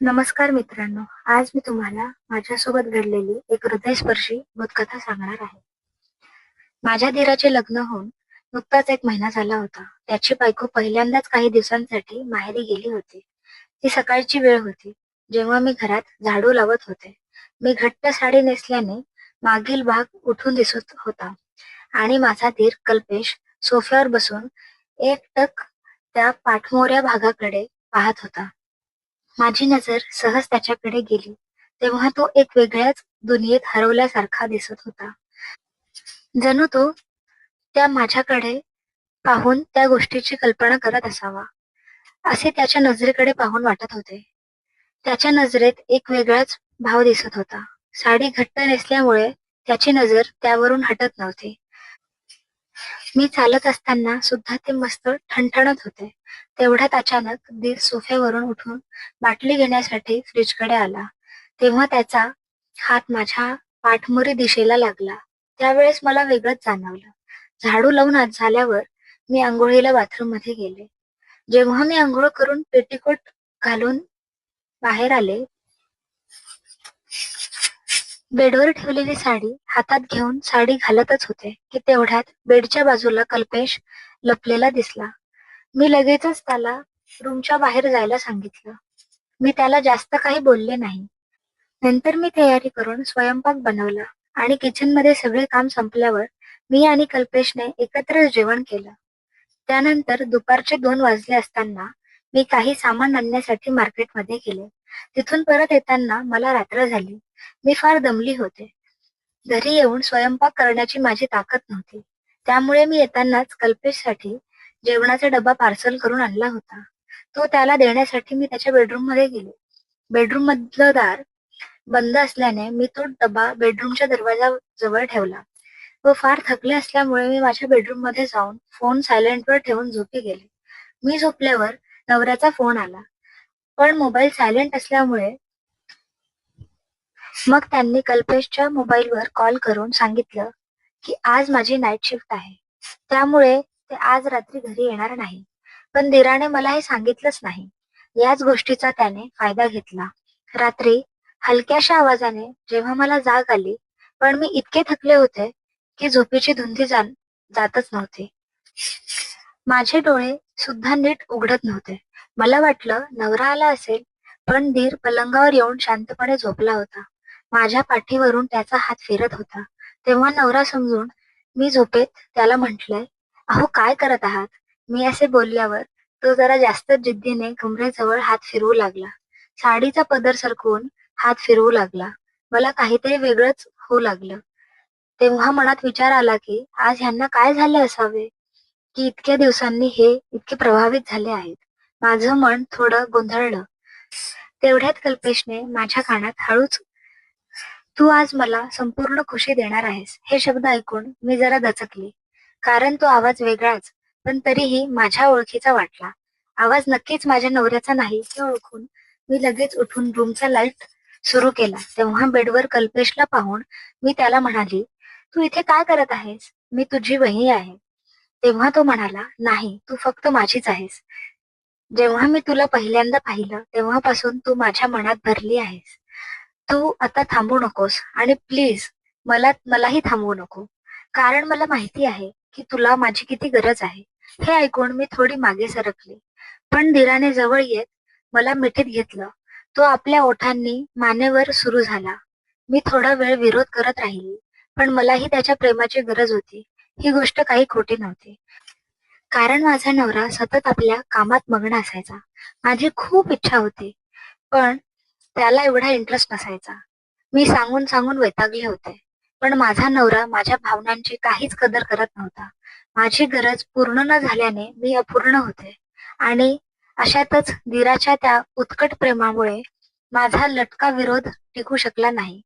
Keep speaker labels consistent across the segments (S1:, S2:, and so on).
S1: नमस्कार मित्रांनो आज मी तुम्हाला माझ्यासोबत घडलेली एक हृदयस्पर्शी भूतकथा सांगणार आहे. माझ्या धीराचे लग्न होऊन नुकताच एक महिना झाला होता. त्याची बायको पहिल्यांदाच काही दिवसांसाठी माहेरी गेली होती. ती सकाळची वेळ होती. जेव्हा मी घरात झाडू लावत होते मी घट्ट साडी नेसल्याने मागील भाग उठून दिसत होता आणि माझा धीर कल्पेश सोफ्यावर बसून एकटक त्या पाठमोऱ्या भागाकडे पाहत होता. माझी नजर सहज त्याच्याकडे गेली. तेव्हा तो एक वेगळ्याच दुनियेत हरवल्यासारखा दिसत होता. जणू तो त्या माझ्याकडे पाहून त्या गोष्टीची कल्पना करत असावा. असे त्याच्या नजरेकडे पाहून वाटत होते. त्याच्या नजरेत एक वेगळाच भाव दिसत होता. साडी घट्ट नेसल्यामुळे त्याची नजर त्यावरून हटत नव्हती. मी चालत असताना सुद्धा ते मस्त ठणठणत होते. तेवढ्यात अचानक दीर सोफ्यावरून उठून बाटली घेण्यासाठी फ्रीजकडे आला. तेव्हा त्याचा हात माझ्या पाठमोरी दिशेला लागला. त्यावेळेस मला वेगळंच जाणवलं. झाडू लावून आत झाल्यावर मी आंघोळीला बाथरूममध्ये गेले. जेव्हा मी आंघोळ करून पेटीकोट घालून बाहेर आले बेडवर ठेवलेली साडी हातात घेऊन साडी घालतच होते की तेवढ्यात बेडच्या बाजूला कल्पेश लपलेला दिसला. मी लगेचच त्याला रूमच्या बाहेर जायला सांगितलं. मी त्याला जास्त काही बोलले नाही. नंतर मी तयारी करून स्वयंपाक बनवला आणि किचनमध्ये सगळे काम संपल्यावर मी आणि कल्पेशने एकत्रच जेवण केलं. त्यानंतर दुपारचे दोन वाजले असताना मी काही सामान आणण्यासाठी मार्केटमध्ये गेले. तिथून परत येताना मला रात्र झाली. मी फार दमली होते. घरी येऊन स्वयंपाक करण्याची माझी ताकद नव्हती. त्यामुळे मी येतानाच कल्पेशसाठी जेवणाचा डबा पार्सल करून आणला होता. तो त्याला देण्यासाठी मी त्याच्या बेडरूममध्ये गेले. बेडरूम मधलं दार बंद असल्याने मी तो डबा बेडरूमच्या दरवाजा जवळ ठेवला व फार थकले असल्यामुळे मी माझ्या बेडरूममध्ये जाऊन फोन सायलेंटवर ठेवून झोपी गेले. मी झोपल्यावर नवऱ्याचा फोन आला. पण मोबाईल सायलेंट असल्यामुळे मग त्यांनी कल्पेशच्या मोबाईलवर कॉल करून सांगितलं की आज माझी नाईट शिफ्ट आहे. त्यामुळे ते आज रात्री घरी येणार नाही. पण दिराने मला हे सांगितलंच नाही. याच गोष्टीचा त्याने फायदा घेतला. रात्री हलक्याशा आवाजाने जेव्हा मला जाग आली पण मी इतके थकले होते की झोपेची धुंदी जा जातच नव्हती. माझे डोळे सुद्धा नीट उघडत नव्हते. मला वाटलं नवरा आला असेल पण धीर पलंगावर येऊन शांतपणे झोपला होता. माझ्या पाठीवरून त्याचा हात फिरत होता. तेव्हा नवरा समजून मी झोपेत त्याला म्हटलंय अहो काय करत आहात? मी असे बोलल्यावर तो जरा जास्त जिद्दीने कमरेजवळ हात फिरवू लागला. साडीचा पदर सरकवून हात फिरवू लागला. मला काहीतरी वेगळंच होऊ लागलं. तेव्हा मनात विचार आला की आज ह्यांना काय झाले असावे? की इतक्या दिवसांनी हे इतके प्रभावित झाले आहेत. माझं मन थोडं गोंधळलं. तेवढ्यात कल्पेशने माझ्या कानात हळूच तू आज मला संपूर्ण खुशी देणार आहेस. हे शब्द ऐकून मी जरा दचकली. कारण तो आवाज वेगळाच पण तरीही माझ्या ओळखीचा वाटला. आवाज नक्कीच माझ्या नवऱ्याचा नाही हे ओळखून मी लगेच उठून रूमचा लाइट सुरू केला. तेव्हा बेडवर कल्पेशला पाहून मी त्याला म्हणाली तू इथे काय करत आहेस? मी तुझी वही आहे. तेव्हा तो म्हणाला नाही तू फक्त माझीच आहेस. जेव्हा मी तुला पहिल्यांदा पाहिलं तेव्हापासून तू माझ्या मनात भरली आहेस. तू आता थांबू नकोस आणि प्लीज मला मलाही थांबवू नको. कारण मला माहिती आहे की तुला माझी किती गरज आहे. हे ऐकून मी थोडी मागे सरकली. पण धीराने जवळ येत मला मिठीत घेतलं. तो आपल्या ओठांनी मानेवर सुरू झाला. मी थोडा वेळ विरोध करत राहिली पण मलाही त्याच्या प्रेमाची गरज होती. ही गोष्ट काही खोटी नव्हती. कारण माझा नवरा सतत आपल्या कामात मग्न असायचा. माझी खूप इच्छा होती. पण त्याला एवढा इंटरेस्ट नसायचा. मी सांगून सांगून वैतागले होते. पण माझा नवरा माझ्या भावनांची काहीच कदर करत नव्हता. माझी गरज पूर्ण न झाल्याने मी अपूर्ण होते. आणि अशातच दिराच्या त्या उत्कट प्रेमामुळे माझा लटका विरोध टिकू शकला नाही.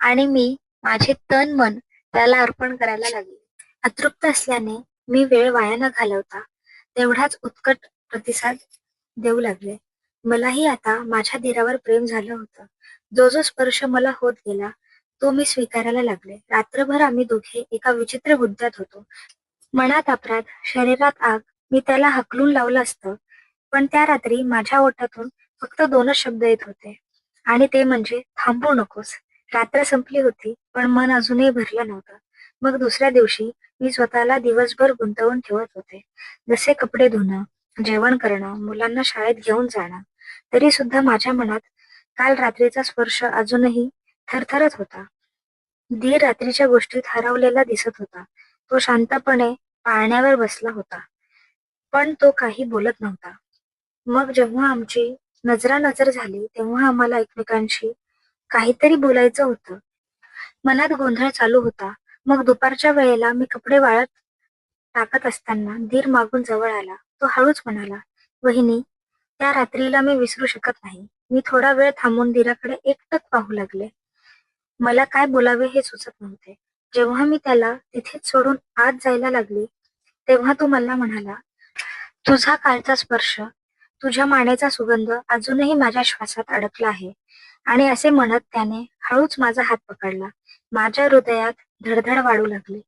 S1: आणि मी माझे तन मन त्याला अर्पण करायला लागले. अतृप्त असल्याने मी वेळ वाया न घालवता तेवढाच उत्कट प्रतिसाद देऊ लागले. मलाही आता माझ्या धीरावर प्रेम झालं होतं. जो जो स्पर्श मला होत गेला तो मी स्वीकारायला लागले. रात्रभर आम्ही दोघे एका विचित्र हुद्द्यात होतो. मनात अपराध शरीरात आग मी त्याला हकलून लावलं असतं. पण त्या रात्री माझ्या ओठातून फक्त दोनच शब्द येत होते. आणि ते म्हणजे थांबू नकोस. रात्र संपली होती पण मन अजूनही भरलं नव्हतं. मग दुसऱ्या दिवशी मी स्वतःला दिवसभर गुंतवून ठेवत होते. जसे कपडे धुणं जेवण करणं मुलांना शाळेत घेऊन जाणं तरी सुद्धा माझ्या मनात काल रात्रीचा स्पर्श अजूनही थरथरत होता. दीर रात्रीच्या गोष्टीत हरवलेला दिसत होता. तो शांतपणे पाळण्यावर बसला होता. पण तो काही बोलत नव्हता. मग जेव्हा आमची नजरानजर झाली तेव्हा आम्हाला एकमेकांशी काहीतरी बोलायचं होतं. मनात गोंधळ चालू होता. मग दुपारच्या वेळेला मी कपडे वाळत टाकत असताना धीर मागून जवळ आला. तो हळूच म्हणाला वहिनी त्या रात्रीला मी विसरू शकत नाही. मी थोडा वेळ थांबून दिराकडे एकटक पाहू लागले. मला काय बोलावे हे सुचत नव्हते. जेव्हा मी त्याला तिथेच सोडून आत जायला लागली तेव्हा तो मला म्हणाला तुझा कालचा स्पर्श तुझ्या मानेचा सुगंध अजूनही माझ्या श्वासात अडकला आहे. आणि असे म्हणत त्याने हळूच माझा हात पकडला. माझ्या हृदयात धडधड वाढू लागली.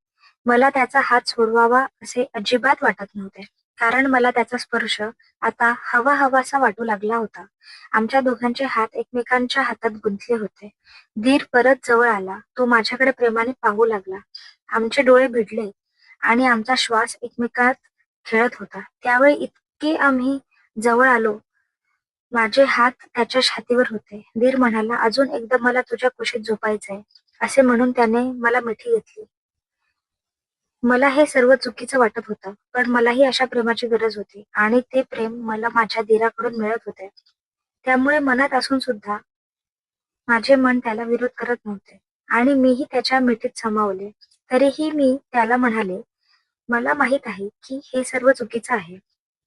S1: मला त्याचा हात सोडवावा असे अजिबात वाटत नव्हते. कारण मला त्याचा स्पर्श आता हवा हवासा वाटू लागला होता. आमच्या दोघांचे हात एकमेकांच्या हातात गुंतले होते. धीर परत जवळ आला. तो माझ्याकडे प्रेमाने पाहू लागला. आमचे डोळे भिडले आणि आमचा श्वास एकमेकात खेळत होता. त्यावेळी इतके आम्ही जवळ आलो. माझे हात त्याच्या छातीवर होते. धीर म्हणाला अजून एकदा मला तुझ्या कुशीत झोपायचंय असे म्हणून त्याने मला मिठी घेतली. मला हे सर्व चुकीचं वाटत होतं पण मलाही अशा प्रेमाची गरज होती आणि ते प्रेम मला माझ्या धीराकडून मिळत होते. त्यामुळे मनात असून सुद्धा माझे मन त्याला विरोध करत नव्हते आणि मीही त्याच्या मिठीत समावले. तरीही मी त्याला म्हणाले मला माहीत आहे की हे सर्व चुकीचं आहे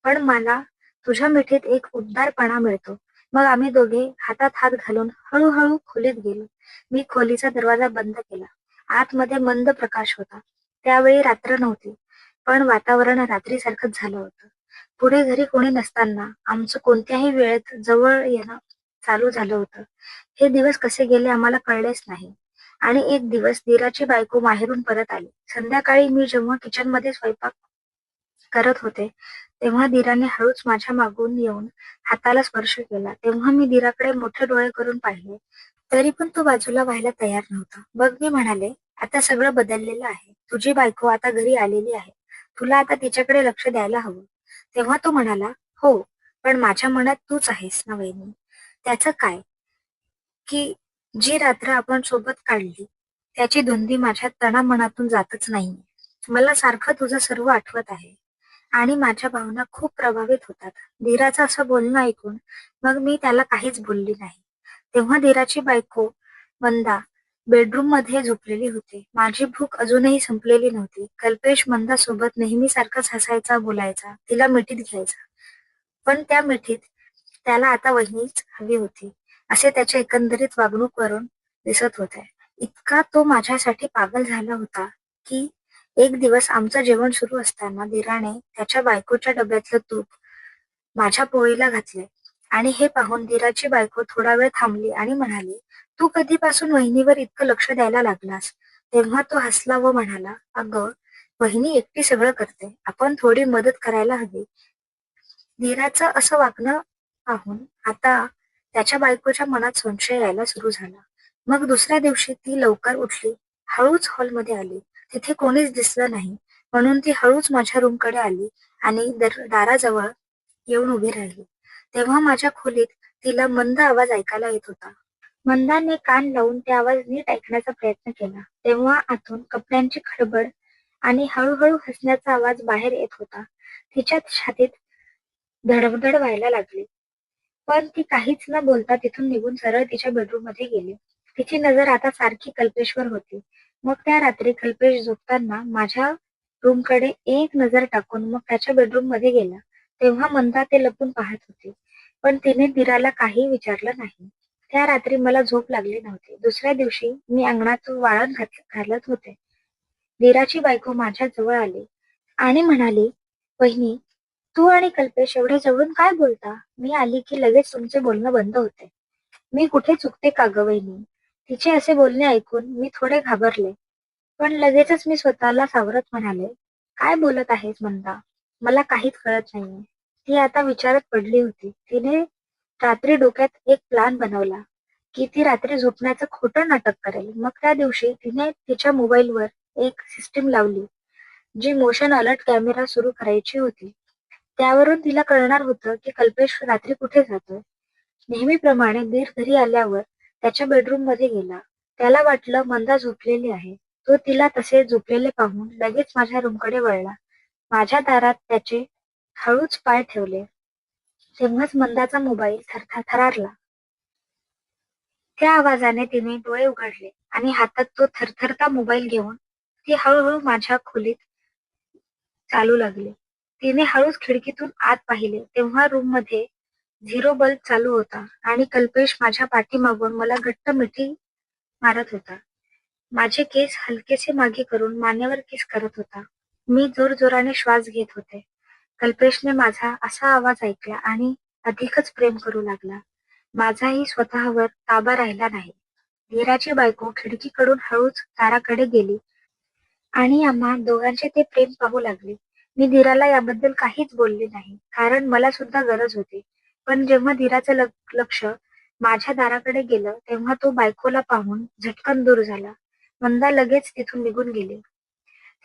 S1: पण मला तुझ्या मिठीत एक उबदारपणा मिळतो मग आम्ही दोघे हातात हात घालून हळूहळू खोलीत गेलो. मी खोलीचा दरवाजा बंद केला. आतमध्ये मंद प्रकाश होता. त्यावेळी रात्र नव्हती पण वातावरण रात्रीसारखंच झालं होतं. पुढे घरी कोणी नसताना आमचं कोणत्याही वेळेत जवळ येणं चालू झालं होतं. हे दिवस कसे गेले आम्हाला कळलेच नाही. आणि एक दिवस दिराची बायको माहेरून परत आली. संध्याकाळी मी जेव्हा किचनमध्ये स्वयंपाक करत होते तेव्हा दिराने हळूच माझ्या मागून येऊन हाताला स्पर्श केला. तेव्हा मी दिराकडे मोठे डोळे करून पाहिले तरी पण तो बाजूला व्हायला तयार नव्हता. मग मी म्हणाले आता सगळं बदललेलं आहे. तुझी बायको आता घरी आलेली आहे. तुला आता तिच्याकडे लक्ष द्यायला हवं. तेव्हा तो म्हणाला हो पण माझ्या मनात तूच आहेस ना वहिनी. त्याचं काय? की जी रात्र आपण सोबत काढली त्याची धुंदी माझ्या तणा मनातून जातच नाही मला सारखं तुझं सर्व आठवत आहे. आणि माझ्या भावना खूप प्रभावित होतात. धीराचं असं बोलणं ऐकून मग मी त्याला काहीच बोलली नाही. तेव्हा धीराची बायको वंदा बेडरूममध्ये झोपलेली होती. माझी भूक अजूनही संपलेली नव्हती. कल्पेश मंदा सोबत नेहमीसारखाच हसायचा बोलायचा तिला मिठीत घ्यायचा. पण त्या मिठीत त्याला आता वहिनीच हवी होती असे त्याच्या एकंदरीत वागणूक दिसत होते. इतका तो माझ्यासाठी पागल झाला होता की एक दिवस आमचं जेवण सुरू असताना दिराने त्याच्या बायकोच्या डब्यातलं तूप माझ्या पोळीला घातले आणि हे पाहून दिराची बायको थोडा वेळ थांबली आणि म्हणाली तू कधीपासून वहिनीवर इतकं लक्ष द्यायला लागलास? तेव्हा तो हसला व म्हणाला अगं वहिनी एकटी सगळं करते. आपण थोडी मदत करायला हवी. धीराचं असं वागणं पाहून आता त्याच्या बायकोच्या मनात संशय यायला सुरू झाला. मग दुसऱ्या दिवशी ती लवकर उठली. हळूच हॉलमध्ये आली. तिथे कोणीच दिसलं नाही. म्हणून ती हळूच माझ्या रूमकडे आली आणि दाराजवळ येऊन उभी राहिली. तेव्हा माझ्या खोलीत तिला मंद आवाज ऐकायला येत होता. मंदाने कान लावून ते आवाज नीट ऐकण्याचा प्रयत्न केला. तेव्हा आतून कपड्यांची खडबड आणि हळूहळू हसण्याचा आवाज बाहेर येत होता. तिच्या छातीत धडधड व्हायला लागली. पण ती काहीच न बोलता तिथून निघून सरळ तिच्या बेडरूममध्ये गेली. तिची नजर आता सारखी कल्पेशवर होती. मग त्या रात्री कल्पेश झोपताना माझ्या रूमकडे एक नजर टाकून मग त्याच्या बेडरूममध्ये गेला. तेव्हा मंदा ते लपून पाहत होती. पण तिने दिराला काही विचारलं नाही. त्या रात्री मला झोप लागली नव्हती. दुसऱ्या दिवशी मी अंगणात वाळत घालत होते. नीराची बायको माझ्या जवळ आली आणि म्हणाली बहिणी तू आणि कल्पेश एवढे जवळून काय बोलता? मी आली की लगेच तुमचे बोलणं बंद होते. मी कुठे चुकते का ग वहिनी? तिचे असे बोलणे ऐकून मी थोडे घाबरले. पण लगेचच मी स्वतःला सावरत म्हणाले काय बोलत आहेस म्हणता मला काहीच कळत नाहीये. ती आता विचारत पडली होती. तिने रात्री डोक्यात एक प्लान बनवला की ती रात्री झोपण्याचं खोटं नाटक करेल. मग त्या दिवशी तिने तिच्या मोबाईलवर एक सिस्टीम लावली जी मोशन अलर्ट कॅमेरा सुरू करायची होती. त्यावरून तिला कळणार होतं की कल्पेश रात्री कुठे जातोय. नेहमीप्रमाणे दीर घरी आल्यावर त्याच्या बेडरूममध्ये गेला. त्याला वाटलं मंदा झोपलेली आहे. तो तिला तसे झोपलेले पाहून लगेच माझ्या रूमकडे वळला. माझ्या दारात त्याचे हळूच पाय ठेवले. तेव्हाच मंदाचा मोबाईल थरथर थरारला. त्या आवाजाने तिने डोळे उघडले आणि हातात तो थरथरता मोबाईल घेऊन ती हळूहळू माझ्या खोलीत चालू लागली. तिने हळूच खिडकीतून आत पाहिले. तेव्हा रूममध्ये झिरो बल्ब चालू होता आणि कल्पेश माझ्या पाठीमागून मला घट्ट मिठी मारत होता. माझे केस हलकेसे मागे करून मानेवर केस करत होता. मी जोरजोराने श्वास घेत होते. कल्पेशने माझा असा आवाज ऐकला आणि अधिकच प्रेम करू लागला. माझाही स्वतःवर ताबा राहिला नाही. धीराची बायको खिडकीकडून हळूच दाराकडे गेली आणि आम्हा दोघांचे ते प्रेम पाहू लागले. मी धीराला याबद्दल काहीच बोलले नाही कारण मला सुद्धा गरज होती. पण जेव्हा धीराचं लक्ष माझ्या दाराकडे गेलं तेव्हा तो बायकोला पाहून झटकन दूर झाला. मंदा लगेच तिथून निघून गेली.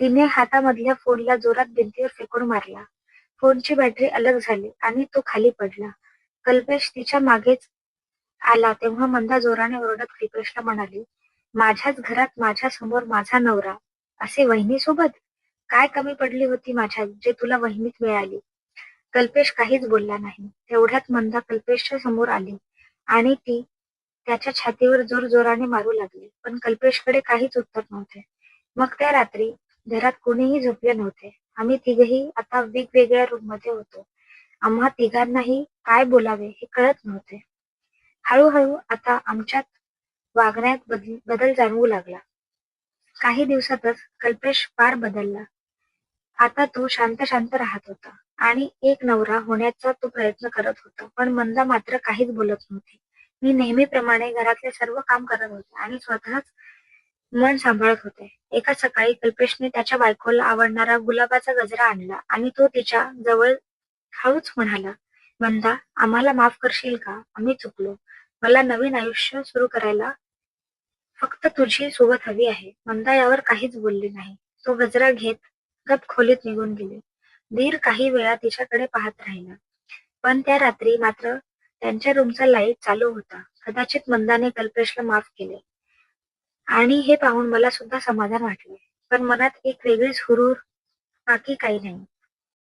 S1: तिने हातामधल्या फोनला जोरात भिंतीवर फेकून मारला. फोनची बॅटरी अलग झाली आणि तो खाली पडला. कल्पेश तिच्या मागेच आला तेव्हा मंदा जोराने ओरडत कल्पेशला म्हणाली माझ्याच घरात माझ्यासमोर माझा नवरा असे वहिनी सोबत काय कमी पडली होती माझ्यात जे तुला वहिनीत मिळाली? कल्पेश काहीच बोलला नाही. तेवढ्यात मंदा कल्पेशच्या समोर आली आणि ती त्याच्या छातीवर जोर जोराने मारू लागली. पण कल्पेशकडे काहीच उत्तर नव्हते. मग त्या रात्री घरात कोणीही झोपले नव्हते. आम्ही तिघही आता वेगवेगळ्या रूममध्ये होतो. आम्हा तिघांनाही काय बोलावे हे कळत नव्हते. हळूहळू आता आमच्यात वागण्यात बदल बदल जाणवू लागला. काही दिवसातच कल्पेश फार बदलला. आता तो शांत शांत राहत होता आणि एक नवरा होण्याचा तो प्रयत्न करत होता पण मंदा मात्र काहीच बोलत नव्हती. मी नेहमीप्रमाणे घरातले सर्व काम करत होते आणि स्वतःच मन सांभाळत होते. एका सकाळी कल्पेशने त्याच्या बायकोला आवडणारा गुलाबाचा गजरा आणला आणि तो तिच्या जवळ हळूच म्हणाला मंदा आम्हाला माफ करशील का? आम्ही चुकलो. मला नवीन आयुष्य सुरू करायला फक्त तुझी सोबत हवी आहे. मंदा यावर काहीच बोलली नाही. तो गजरा घेत गप खोलीत निघून गेले. धीर काही वेळा तिच्याकडे पाहत राहिला. पण त्या रात्री मात्र त्यांच्या रूमचा लाइट चालू होता. कदाचित मंदाने कल्पेशला माफ केले. आणि हे पाहून मला सुद्धा समाधान वाटले. पण मनात एक वेगळीच हुरूर बाकी काही नाही.